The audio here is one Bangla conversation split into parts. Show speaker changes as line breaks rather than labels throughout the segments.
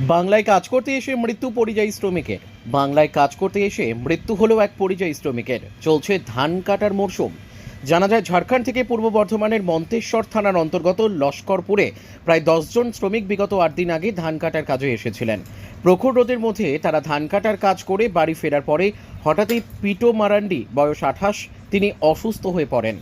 বাংলায় কাজ করতে এসে মৃত্যু পরিযায়ী শ্রমিকের। বাংলায় কাজ করতে এসে মৃত্যু হলো এক পরিযায়ী শ্রমিকের। চলছে ধান কাটার মরশুম। জানা যায়, ঝাড়খণ্ড থেকে পূর্ব বর্ধমানের মন্তেশ্বর থানার অন্তর্গত লস্করপুরে প্রায় দশজন শ্রমিক বিগত আট দিন আগে ধান কাটার কাজে এসেছিলেন। প্রখর রোদের মধ্যে তারা ধান কাটার কাজ করে বাড়ি ফেরার পরে হঠাৎই পিটো মারান্ডি বয়স আঠাশ, তিনি অসুস্থ হয়ে পড়েন।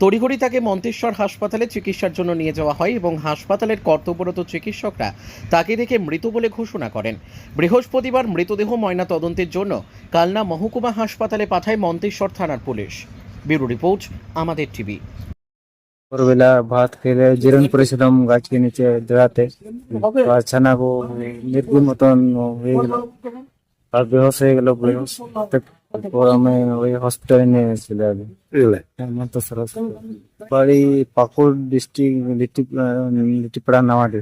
তড়িঘড়ি তাকে মন্তেশ্বর হাসপাতালে চিকিৎসার জন্য নিয়ে যাওয়া হয় এবং হাসপাতালের কর্তব্যরত চিকিৎসকরা তাকে দেখে মৃত বলে ঘোষণা করেন। বৃহস্পতিবার মৃতদেহ ময়না তদন্তের জন্য কালনা মহকুমা হাসপাতালে পাঠায় মন্তেশ্বর থানার পুলিশ। ব্যুরো রিপোর্ট আমাদের টিভি।
ভোরবেলা ভাত খেলে জিরন করেছিলাম গাছের নিচে দাঁড়াতে ছানাগো নির্গুণ মতন হয়ে গেল। আর বেহস হয়ে গেল বেহস তারপর আমি ওই হসপিটালে নিয়ে এসেছিল আগে মন্তসর বাড়ি পাকুড় ডিস্ট্রিক্ট লিটিপাড়া নামাডি।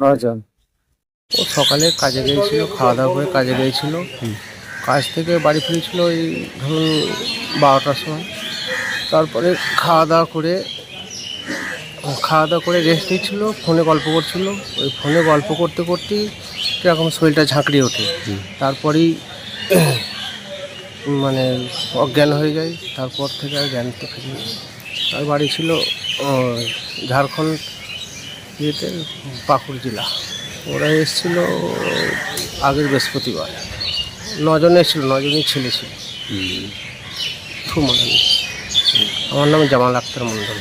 নজন
ও সকালে কাজে গিয়েছিল খাওয়া দাওয়া করে কাজে গিয়েছিল। কাজ থেকে বাড়ি ফিরেছিল ওই ধরুন বারোটার সময়। তারপরে খাওয়া দাওয়া করে খাওয়া দাওয়া করে রেস্ট নিচ্ছিল ফোনে গল্প করছিল। ওই ফোনে গল্প করতে করতেই কীরকম শরীরটা ঝাঁকড়িয়ে ওঠে। তারপরেই মানে অজ্ঞান হয়ে যায়। তারপর থেকে আর জ্ঞান তো ফিরি আর বাড়ি ছিল ঝাড়খণ্ড ইয়েতে পাকুড় জেলা। ওরা এসেছিল আগের বৃহস্পতিবার। নজন এসেছিল নজনই ছেলে ছিল। থু মনে আমার নাম জামাল আক্তার মন্ডল